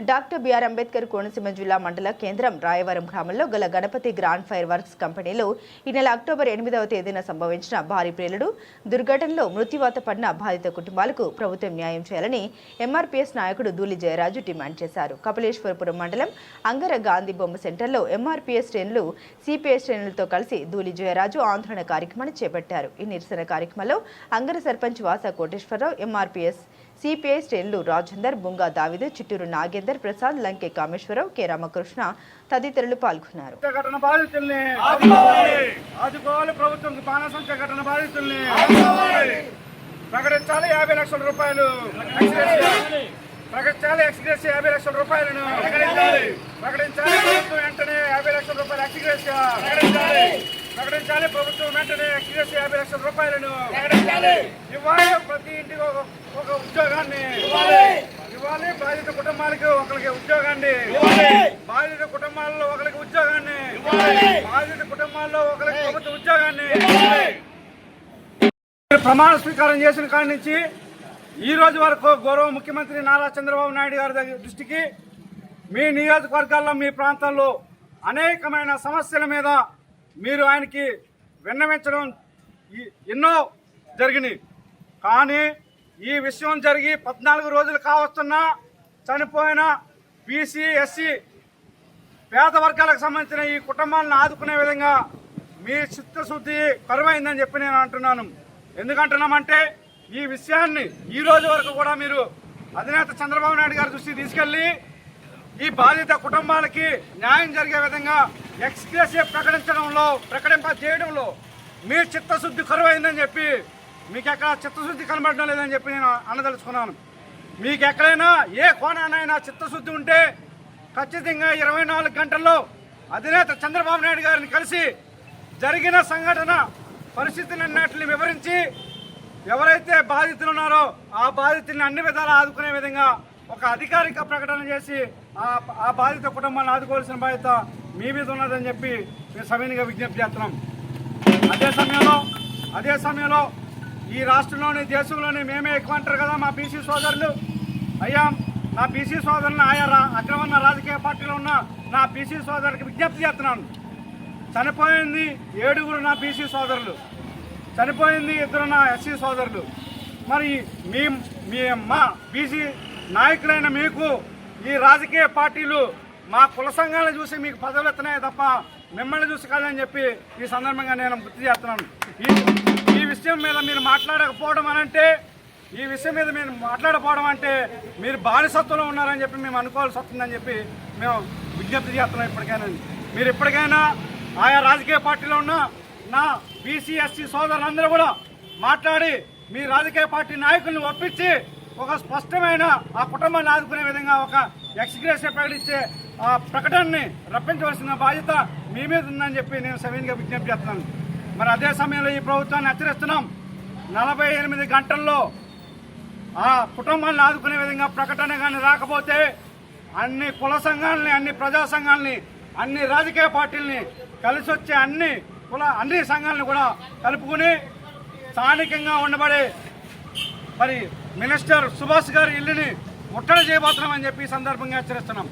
Doctor BR Ambedkar Konaseema జిల్లా మండల కేంద్రం రాయవరం గ్రామంలో గల గణపతి గ్రాండ్ ఫైర్ వర్క్స్ కంపెనీలో ఈ నెల అక్టోబర్ ఎనిమిదవ తేదీన సంభవించిన భారీ ప్రేలుడు దుర్ఘటనలో మృత్యువాత పడిన బాధిత కుటుంబాలకు ప్రభుత్వం న్యాయం చేయాలని ఎంఆర్పీఎస్ నాయకుడు దూలి జయరాజు డిమాండ్ చేశారు. కపిలేశ్వరపురం మండలం అంగర గాంధీ బొమ్మ సెంటర్లో ఎంఆర్పీఎస్ శ్రేణులు సిపిఎస్ శ్రేణులతో కలిసి దూలి జయరాజు ఆందోళన కార్యక్రమాన్ని చేపట్టారు. ఈ నిరసన కార్యక్రమంలో అంగర సర్పంచ్ వాసా కోటేశ్వరరావు ఎంఆర్పీఎస్ సిపిఐ శ్రేణులు రాజేందర్ బుంగా దావిదు చిట్టూరు నాగేందర్ ప్రసాద్ లంకే కామేశ్వరరావు కె రామకృష్ణ తదితరులు పాల్గొన్నారు. ప్రకటించాలి యాభై లక్షల రూపాయలు. ప్రకటించాలి ఎక్స్గ్రెస్ యాభై లక్షల రూపాయలను. ప్రకటించాలి ప్రభుత్వం వెంటనే యాభై లక్షల రూపాయలు ఎక్స్గ్రేస్ ప్రకటించాలి ప్రభుత్వం వెంటనే ఎక్స్గ్రేస్ యాభై లక్షల రూపాయలను ఇవ్వాలి. ప్రతి ఇంటికి ఒక ఉద్యోగాన్ని ఇవ్వాలి. బాధిత కుటుంబాలకు ఒకరికి ఉద్యోగాన్ని బాధిత కుటుంబాల్లో ఒకరికి ఉద్యోగాన్ని బాధిత కుటుంబాల్లో ఒకరికి ప్రభుత్వ ఉద్యోగాన్ని ప్రమాణ స్వీకారం చేసిన కాడి నుంచి ఈ రోజు వరకు గౌరవ ముఖ్యమంత్రి నారా చంద్రబాబు నాయుడు గారి దగ్గర దృష్టికి మీ నియోజకవర్గాల్లో మీ ప్రాంతాల్లో అనేకమైన సమస్యల మీద మీరు ఆయనకి విన్నవించడం ఎన్నో జరిగినాయి. కానీ ఈ విషయం జరిగి పద్నాలుగు రోజులు కావస్తున్నా చనిపోయిన బీసీ ఎస్సీ పేద వర్గాలకు సంబంధించిన ఈ కుటుంబాలను ఆదుకునే విధంగా మీ చిత్తశుద్ధి కరువైందని చెప్పి నేను అంటున్నాను. ఎందుకంటున్నామంటే ఈ విషయాన్ని ఈ రోజు వరకు కూడా మీరు అధినేత చంద్రబాబు నాయుడు గారి దృష్టికి తీసుకెళ్ళి ఈ బాధిత కుటుంబాలకి న్యాయం జరిగే విధంగా ఎక్స్గ్రేసియా ప్రకటించడంలో ప్రకటింప చేయడంలో మీ చిత్తశుద్ధి కరువైందని చెప్పి మీకు ఎక్కడ చిత్తశుద్ధి కనబడడం లేదని చెప్పి నేను అనదలుచుకున్నాను. మీకు ఎక్కడైనా ఏ కోణానైనా చిత్తశుద్ధి ఉంటే ఖచ్చితంగా ఇరవై నాలుగు గంటల్లో అధినేత చంద్రబాబు నాయుడు గారిని కలిసి జరిగిన సంఘటన పరిస్థితిని అన్నింటిని వివరించి ఎవరైతే బాధితులు ఉన్నారో ఆ బాధితుల్ని అన్ని విధాలా ఆదుకునే విధంగా ఒక అధికారిక ప్రకటన చేసి ఆ ఆ బాధిత కుటుంబాన్ని ఆదుకోవాల్సిన బాధ్యత మీ మీద ఉన్నదని చెప్పి మేము సమయంగా విజ్ఞప్తి చేస్తున్నాం. అదే సమయంలో అదే సమయంలో ఈ రాష్ట్రంలోని దేశంలోని మేమే ఎక్కువ అంటారు కదా మా బీసీ సోదరులు. అయ్యా నా బీసీ సోదరుని ఆయా రా అగ్రవర్ణ రాజకీయ పార్టీలో ఉన్న నా బీసీ సోదరులకు విజ్ఞప్తి చేస్తున్నాను. చనిపోయింది ఏడుగురు నా బీసీ సోదరులు. చనిపోయింది ఇద్దరు నా ఎస్సీ సోదరులు. మరి మీ మా బీసీ నాయకులైన మీకు ఈ రాజకీయ పార్టీలు మా కుల సంఘాలను చూసి మీకు పదవులు ఎత్తున్నాయి తప్ప మిమ్మల్ని చూసి కాదని చెప్పి ఈ సందర్భంగా నేను గుర్తు చేస్తున్నాను. ఈ ఈ విషయం మీద మీరు మాట్లాడకపోవడం అని అంటే ఈ విషయం మీద మీరు మాట్లాడకపోవడం అంటే మీరు బానిసత్వంలో ఉన్నారని చెప్పి మేము అనుకోవాల్సి వస్తుందని చెప్పి మేము విజ్ఞప్తి చేస్తున్నాం ఇప్పటికైనా. మీరు ఇప్పటికైనా ఆయా రాజకీయ పార్టీలో ఉన్న నా బీసీ ఎస్సీ సోదరులందరూ కూడా మాట్లాడి మీ రాజకీయ పార్టీ నాయకుల్ని ఒప్పించి ఒక స్పష్టమైన ఆ కుటుంబాన్ని ఆదుకునే విధంగా ఒక ఎక్స్గ్రేషన్ ప్రకటించే ఆ ప్రకటనని రప్పించవలసిన బాధ్యత మీ మీద ఉందని చెప్పి నేను సవీన్గా విజ్ఞప్తి చేస్తున్నాను. మరి అదే సమయంలో ఈ ప్రభుత్వాన్ని హెచ్చరిస్తున్నాం. నలభై ఎనిమిది గంటల్లో ఆ కుటుంబాన్ని ఆదుకునే విధంగా ప్రకటన కానీ రాకపోతే అన్ని కుల సంఘాలని అన్ని ప్రజా సంఘాలని అన్ని రాజకీయ పార్టీలని కలిసి వచ్చే అన్ని కుల అన్ని సంఘాలను కూడా కలుపుకుని స్థానికంగా ఉండబడే మరి మినిస్టర్ సుభాష్ గారి ఇల్లుని ముట్టడి చేయబోతున్నామని చెప్పి ఈ సందర్భంగా హెచ్చరిస్తున్నాం.